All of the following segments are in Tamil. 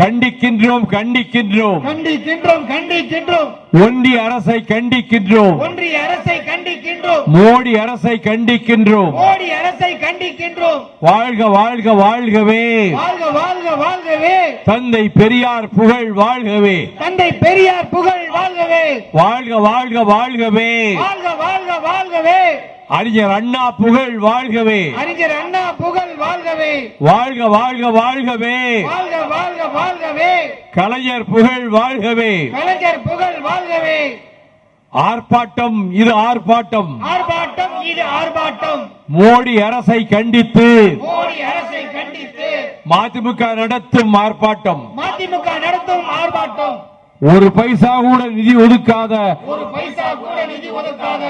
கண்டிக்கின்றோம் கண்டிக்கின்றோம். கண்டிக்கின்றோம் கண்டிக்கின்றோம். ஒன்றிய அரசை கண்டிக்கின்றோம். ஒன்றிய அரசை கண்டிக்கின்றோம். மோடி அரசை கண்டிக்கின்றோம். மோடி அரசை கண்டிக்கின்றோம். வாழ்க வாழ்க வாழ்கவே. வாழ்க வாழ்க வாழ்கவே. தந்தை பெரியார் புகழ் வாழ்கவே. தந்தை பெரியார் புகழ் வாழ்கவே. வாழ்க வாழ்க வாழ்கவே. வாழ்க வாழ்க வாழ்கவே. அறிஞர் அண்ணா புகழ் வாழ்கவே. அறிஞர் அண்ணா புகழ் வாழ்கவே. வாழ்க வாழ்க வாழ்கவே. வாழ்க வாழ்க வாழ்கவே. கலைஞர் புகழ் வாழ்கவே. கலைஞர் புகழ் வாழ்கவே. ஆர்ப்பாட்டம் இது ஆர்ப்பாட்டம். ஆர்ப்பாட்டம் இது ஆர்ப்பாட்டம். மோடி அரசை கண்டித்து. மோடி அரசை கண்டித்து. மதிமுக நடத்தும் ஆர்ப்பாட்டம். மதிமுக நடத்தும் ஆர்ப்பாட்டம். ஒரு பைசா கூட நிதி ஒதுக்காத ஒரு பைசா கூட நிதி ஒதுக்காத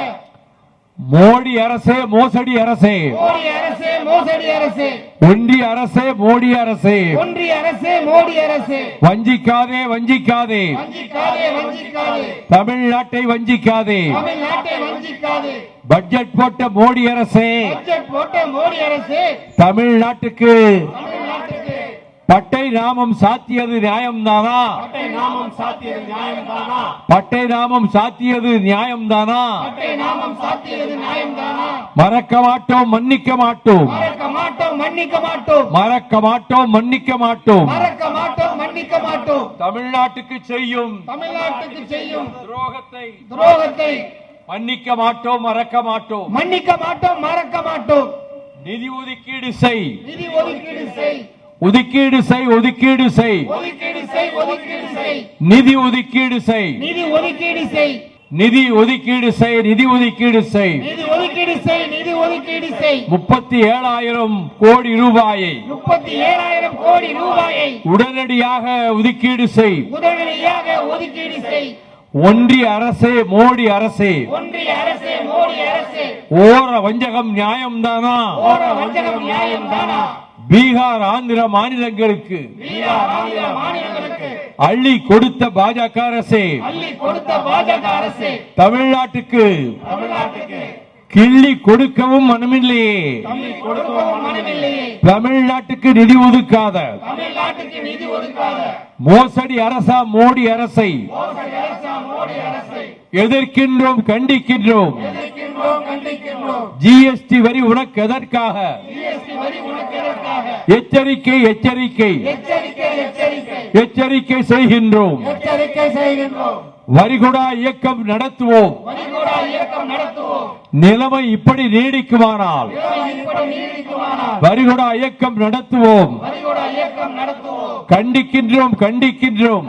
மோடி அரசே மோசடி அரசே. மோடி அரசே மோசடி அரசே. ஒன்றிய அரசே மோடி அரசே. ஒன்றிய அரசே மோடி அரசே. வஞ்சிக்காதே வஞ்சிக்காதே. வஞ்சிக்காதே வஞ்சிக்காதே. தமிழ்நாட்டை வஞ்சிக்காதே. தமிழ்நாட்டை வஞ்சிக்காதே. பட்ஜெட் போட்ட மோடி அரசே. பட்ஜெட் போட்ட மோடி அரசே. தமிழ்நாட்டுக்கு. தமிழ்நாட்டுக்கு. பட்டை நாமம் சாத்தியது நியாயம்தானா? பட்டை நாமம் சாத்தியது நியாயம்தானா? பட்டை நாமம் சாத்தியது நியாயம்தானா? பட்டை நாமம் சாத்தியது நியாயம்தானா? மறக்க மாட்டோம் மன்னிக்க மாட்டோம். மறக்க மாட்டோம் மன்னிக்க மாட்டோம். மறக்க மாட்டோம் மன்னிக்க மாட்டோம். மறக்க மாட்டோம் மன்னிக்க மாட்டோம். தமிழ்நாட்டுக்கு செய்யும். தமிழ்நாட்டுக்கு செய்யும். துரோகத்தை. துரோகத்தை. மன்னிக்க மாட்டோம் மறக்க மாட்டோம். மன்னிக்க மாட்டோம் மறக்க மாட்டோம். நிதி ஒதுக்கீடு செய். நிதி ஒதுக்கீடு செய். ஒதுக்கீடு செய் ஒதுக்கீடு செய். நிதி ஒதுக்கீடு செய். நிதி ஒதுக்கீடு செய். நிதி ஒதுக்கீடு செய் நிதி ஒதுக்கீடு செய். நிதி ஒதுக்கீடு செய் நிதி ஒதுக்கீடு செய். முப்பத்தி ஏழாயிரம் கோடி ரூபாயை. முப்பத்தி ஏழாயிரம் கோடி ரூபாயை. உடனடியாக ஒதுக்கீடு செய். உடனடியாக ஒதுக்கீடு செய். ஒன்றிய அரசே மோடி அரசே. ஒன்றிய அரசே மோடி அரசே. ஓர வஞ்சகம் நியாயம்தானா? ஓர வஞ்சகம் நியாயம் தானா பீகார் ஆந்திர மாநிலங்களுக்கு. பீகார் ஆந்திர மாநிலங்களுக்கு. அள்ளி கொடுத்த பாஜக அரசே. அள்ளி கொடுத்த பாஜக அரசே. தமிழ்நாட்டுக்கு. தமிழ்நாட்டுக்கு. கிள்ளி கொடுக்கவும் மனமில்லையே. தமிழ்நாட்டுக்கு நிதி ஒதுக்காத. மோசடி அரசா மோடி அரசை மோசடி அரசா மோடி அரசை எதிர்க்கின்றோம் கண்டிக்கின்றோம். ஜிஎஸ்டி வரி உனக்கு எதற்காக? எச்சரிக்கை எச்சரிக்கை. எச்சரிக்கை செய்கின்றோம். எச்சரிக்கை செய்கின்றோம். வரிகுடா இயக்கம் நடத்துவோம். நிலைமை இப்படி நீடிக்குமானால் வரிகுடா இயக்கம் நடத்துவோம். கண்டிக்கின்றோம் கண்டிக்கின்றோம்.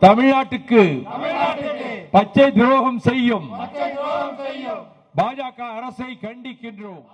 தமிழ்நாட்டுக்கு தமிழ்நாட்டுக்கு பச்சை துரோகம் செய்யும். பச்சை துரோகம் செய்யும். பாஜக அரசை கண்டிக்கின்றோம்.